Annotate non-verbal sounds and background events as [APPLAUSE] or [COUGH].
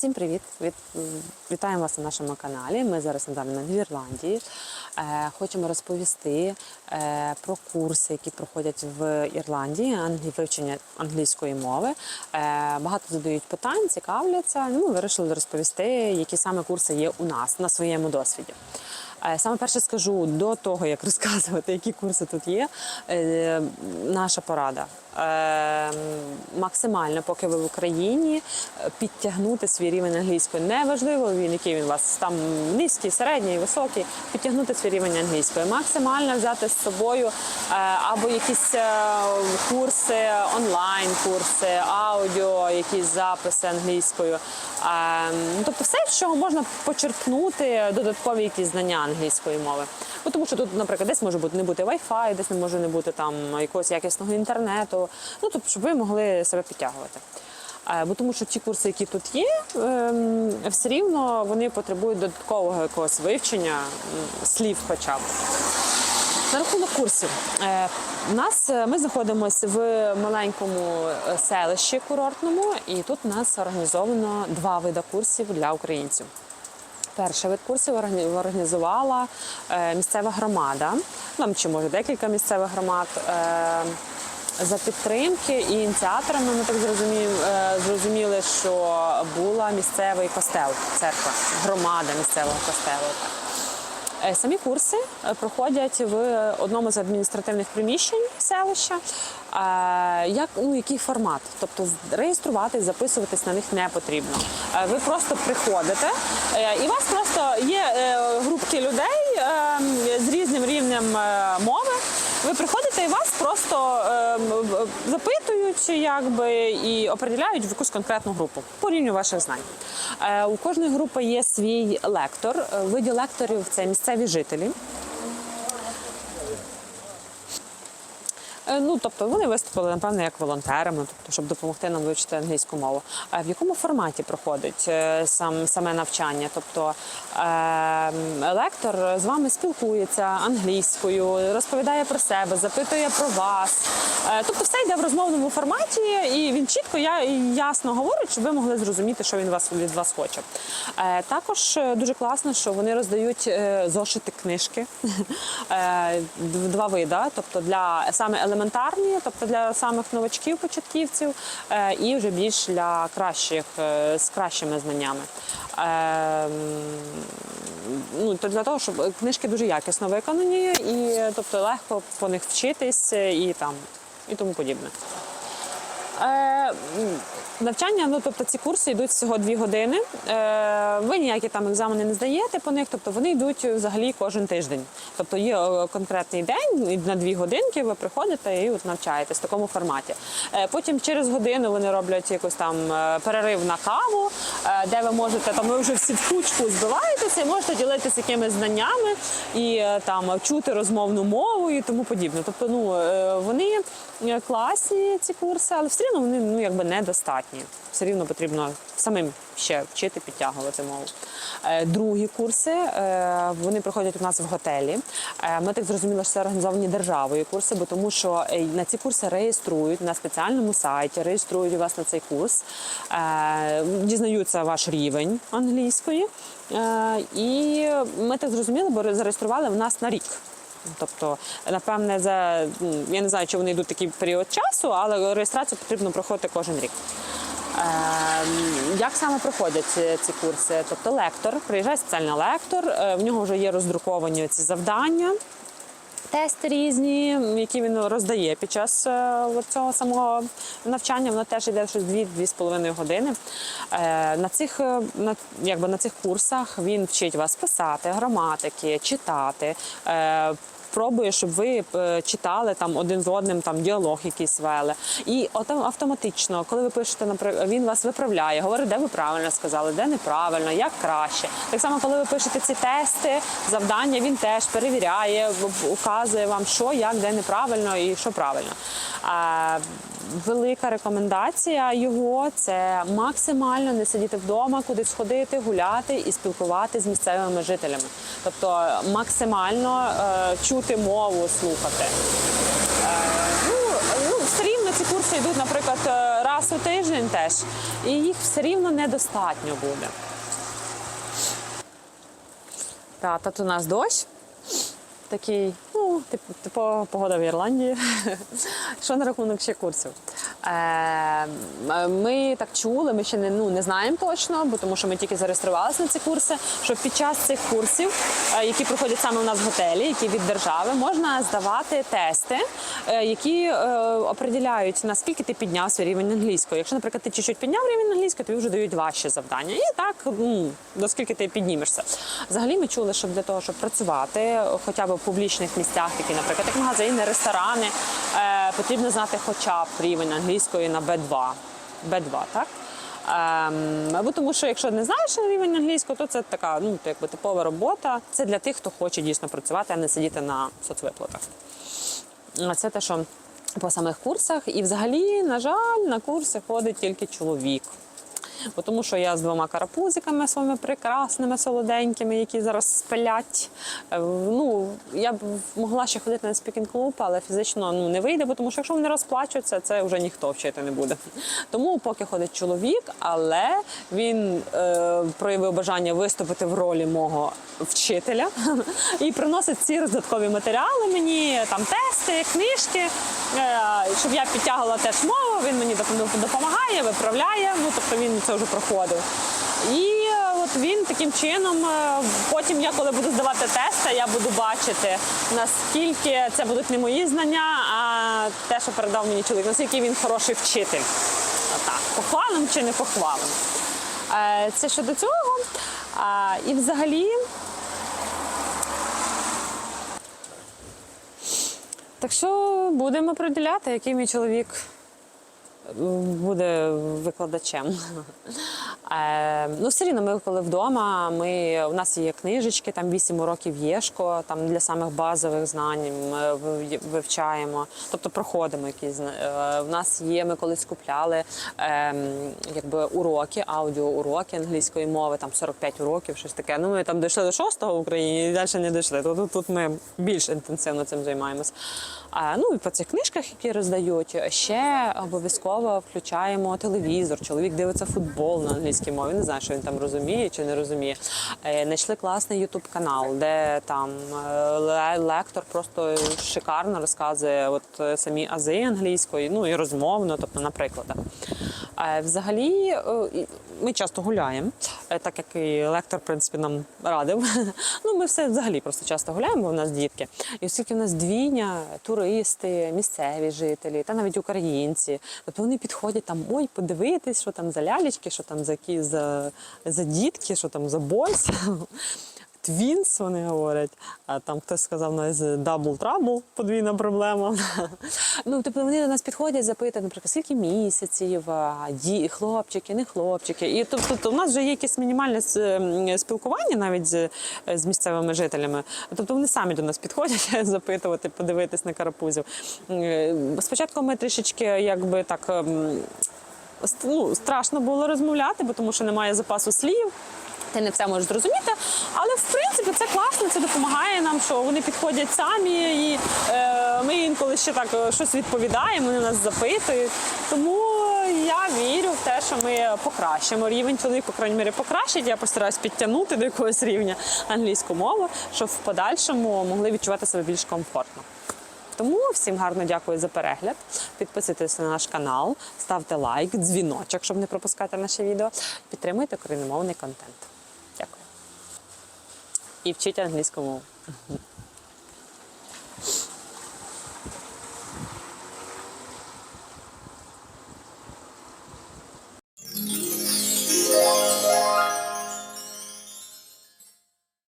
Всім привіт! Від... Вітаємо вас на нашому каналі. Ми зараз недавно в Ірландії. Е, хочемо розповісти е, про курси, які проходять в Ірландії, англі... вивчення англійської мови. Е, багато задають питань, цікавляться. Ну, ми вирішили розповісти, які саме курси є у нас на своєму досвіді. Е, Саме перше скажу до того, як [LAUGHS] розказувати, які курси тут є. е, Наша порада. Е, Максимально, поки ви в Україні, е, підтягнути свій рівень англійської. Неважливо він, який він у вас там низький, середній, високий. Підтягнути свій рівень англійської. Максимально взяти з собою е, або якісь е, курси, онлайн курси, аудіо, якісь записи англійською. Е, ну, Тобто все, з чого можна почерпнути додаткові якісь знання англійської мови. Бо тому що тут, наприклад, десь може бути не бути Wi-Fi, десь не може не бути там якогось якісного інтернету. Ну тобто, щоб ви могли себе підтягувати. Е, Бо тому що ті курси, які тут є, ем, все рівно вони потребують додаткового якогось вивчення слів, хоча б. На рахунок курсів. Е, У нас е, ми знаходимося в маленькому е, селищі курортному, і тут у нас організовано два види курсів для українців. Перший вид курсів організувала е, місцева громада, нам чи може декілька місцевих громад. Е, За підтримки і ініціаторами ми так зрозуміли, зрозуміли, що була місцевий костел, церква, громада місцевого костелу. Е, Самі курси е, проходять в одному з адміністративних приміщень селища. Е, Як ну який формат? Тобто реєструватись, записуватись на них не потрібно. Е, Ви просто приходите, е, і у вас просто є е, групки людей е, з різним рівнем е, мови. Ви приходите і вас просто е, запитують, якби і определяють в якусь конкретну групу по рівню ваших знань. Е, У кожної групи є свій лектор. Виді лекторів це місцеві жителі. Ну, тобто вони виступили, напевно, як волонтерами, тобто, щоб допомогти нам вивчити англійську мову. А в якому форматі проходить е, сам, саме навчання? Тобто е, лектор з вами спілкується англійською, розповідає про себе, запитує про вас. Е, тобто все йде в розмовному форматі, і він чітко я, ясно говорить, щоб ви могли зрозуміти, що він вас, від вас хоче. Е, також е, дуже класно, що вони роздають е, зошити книжки. [LAUGHS] Е, Два види, тобто для саме елементарні, тобто для самих новачків, початківців, е, і вже більш для кращих е, з кращими знаннями. Е, Ну, то для того, щоб книжки дуже якісно виконані, і тобто легко по них вчитись е, і там і тому подібне. Е, навчання, ну тобто ці курси йдуть всього дві години. Е, ви ніякі там екзамени не здаєте по них, тобто вони йдуть взагалі кожен тиждень. Тобто є е, конкретний день на дві годинки ви приходите і от навчаєтесь в такому форматі. Е, потім через годину вони роблять якийсь там е, перерив на каву, е, де ви можете там ви вже всі в кучку збиваєтеся і можете ділитися якимись знаннями і е, там чути розмовну мову і тому подібне. Тобто, ну е, вони класні ці курси, але все рівно вони ну якби недостатні. Все рівно потрібно самим ще вчити, підтягувати мову. Е, Другі курси е, вони проходять у нас в готелі. Е, Ми так зрозуміли, що це організовані державою курси, бо тому що на ці курси реєструють на спеціальному сайті, реєструють вас на цей курс, дізнаються ваш рівень англійської. І ми так зрозуміли, бо зареєстрували в нас на рік. Тобто, напевне, за я не знаю, чи вони йдуть такий період часу, але реєстрацію потрібно проходити кожен рік. Ем, Як саме проходять ці, ці курси? Тобто лектор, приїжджає спеціальний лектор, е, в нього вже є роздруковані ці завдання, тести різні, які він роздає під час е, цього самого навчання. Воно теж йде щось 2-2,5 години. Е, На цих, е, на, якби на цих курсах він вчить вас писати, граматики, читати. Пробує, щоб ви е, читали там один з одним там діалог якийсь вели. І автоматично, коли ви пишете, наприклад, він вас виправляє, говорить, де ви правильно сказали, де неправильно, як краще. Так само, коли ви пишете ці тести, завдання, він теж перевіряє, указує вам, що, як, де неправильно і що правильно. Велика рекомендація його це максимально не сидіти вдома, кудись ходити, гуляти і спілкуватися з місцевими жителями. Тобто максимально е, чути мову, слухати. Е, ну, ну, все рівно ці курси йдуть, наприклад, е, раз у тиждень теж, і їх все рівно недостатньо буде. Та, тут у нас дощ. Такий, ну, типу, типова погода в Ірландії. [LAUGHS] Що на рахунок ще курсів? Е, ми так чули, ми ще не, ну, не знаємо точно, бо тому що ми тільки зареєструвалися на ці курси. Що під час цих курсів, е, які проходять саме у нас в готелі, які від держави, можна здавати тести, е, які е, определяють, наскільки ти підняв свій рівень англійської. Якщо, наприклад, ти чуть-чуть підняв рівень англійської, тобі вже дають важчі завдання. І так, ну, наскільки ти піднімешся. Взагалі ми чули, що для того, щоб працювати, хоча б в публічних місцях, такі, наприклад, як магазини, ресторани, потрібно знати хоча б рівень англійської на B2. B2, так? Ем, тому, що якщо не знаєш рівень англійського, то це така ну, якби типова робота. Це для тих, хто хоче дійсно працювати, а не сидіти на соцвиплатах. Це те, що по самих курсах. І взагалі, на жаль, на курси ходить тільки чоловік. Бо тому що я з двома карапузиками своїми прекрасними, солоденькими, які зараз спалять. Е, Ну, я б могла ще ходити на спікінг-клуб, але фізично ну, не вийде, бо тому що якщо вони розплачуються, це вже ніхто вчити не буде. Тому поки ходить чоловік, але він е, проявив бажання виступити в ролі мого вчителя [LAUGHS] і приносить ці додаткові матеріали мені, там тести, книжки, е, щоб я підтягувала теж мову. Він мені доп- допомагає, виправляє. Ну тобто він це вже проходив. І е, от він таким чином, е, потім я коли буду здавати тести, я буду бачити, наскільки це будуть не мої знання, а те, що передав мені чоловік, наскільки він хороший вчитель. Отак, похвалим чи не похвалим. Е, Це щодо цього. І взагалі. Так що будемо приділяти, який мій чоловік буде викладачем. Е, ну, все рівно, ми коли вдома, ми, у нас є книжечки, там 8 уроків єшко, там для самих базових знань ми вивчаємо, тобто проходимо якісь. зна- Е, нас є, ми колись купляли е, якби уроки, аудіоуроки англійської мови, там 45 уроків, щось таке. Ну, ми там дійшли до 6 в Україні і далі не дійшли. Тут, тут, тут ми більш інтенсивно цим займаємось. А, ну і по цих книжках, які роздають, ще обов'язково включаємо телевізор. Чоловік дивиться футбол на англійській мові. Не знаю, що він там розуміє чи не розуміє. Е, Знайшли класний ютуб канал, де там е, лектор просто шикарно розказує от е, самі ази англійської, ну і розмовно, тобто на прикладах. Взагалі, е, ми часто гуляємо, е, так як і лектор, в принципі, нам радив. [LAUGHS] Ну, ми все взагалі просто часто гуляємо, бо в нас дітки. І оскільки в нас двійня, туристи, місцеві жителі, та навіть українці, тобто вони підходять там, ой, подивитись, що там за лялечки, що там за, за, за дітки, що там за бойс. [LAUGHS] Твінс, вони говорять, а там хтось сказав навіть дабл трабл, подвійна проблема. ну, тобто вони до нас підходять, запитують, наприклад, скільки місяців, ді, хлопчики, не хлопчики. І тобто тобто, у нас вже є якесь мінімальне спілкування навіть з, з місцевими жителями. Тобто вони самі до нас підходять [LAUGHS] запитувати, подивитись на карапузів. Е, Спочатку ми трішечки якби так. ем, ну, страшно було розмовляти, бо тому що немає запасу слів. Ти не все можеш зрозуміти, але в принципі це класно, це допомагає нам, що вони підходять самі, і е, ми інколи ще так е, щось відповідаємо, вони нас запитують. Тому я вірю в те, що ми покращимо рівень. Чоловік, по крайній мірі, покращить. Я постараюсь підтягнути до якогось рівня англійську мову, щоб в подальшому могли відчувати себе більш комфортно. Тому всім гарно дякую за перегляд. Підписуйтесь на наш канал, ставте лайк, дзвіночок, щоб не пропускати наше відео. Підтримуйте україномовний контент. І вчіть англійську мову.